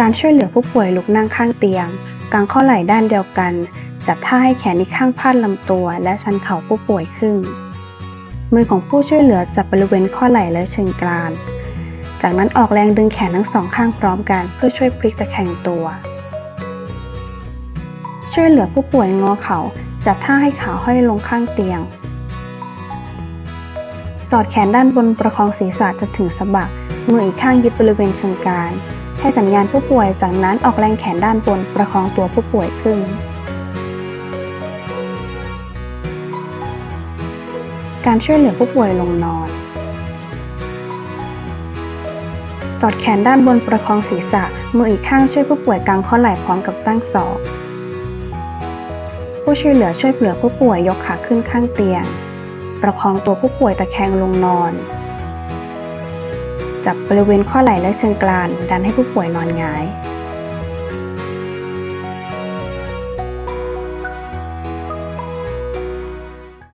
การช่วยเหลือผู้ป่วยลุกนั่งข้างเตียง กางข้อไหล่ด้านเดียวกัน จัดท่าให้แขนอีกข้างพาดลำตัว และชันเข่าผู้ป่วยขึ้น มือของผู้ช่วยเหลือจับบริเวณข้อไหล่และเชิงกราน จากนั้นออกแรงดึงแขนทั้งสองข้างพร้อมกัน เพื่อช่วยพลิกตะแคงตัว ช่วยเหลือผู้ป่วยงอเข่าจัดท่าให้ขาห้อยลงข้างเตียง สอดแขนด้านบนประคองศีรษะจนถึงสะบักมืออีกข้างยึดบริเวณเชิงกราน ให้สัญญาณผู้ป่วย จากนั้นออกแรงแขนด้านบนประคองตัวผู้ป่วยขึ้น การช่วยเหลือผู้ป่วยลงนอน สอดแขนด้านบนประคองศีรษะ มืออีกข้างช่วยผู้ป่วยกางข้อไหล่พร้อมกับตั้งศอกผู้ช่วยเหลือช่วยเหลือผู้ป่วยยกขาขึ้นข้างเตียง ประคองตัวผู้ป่วยตะแคงลงนอน จับบริเวณข้อไหล่และเชิงกรานดันให้ผู้ป่วยนอนหงาย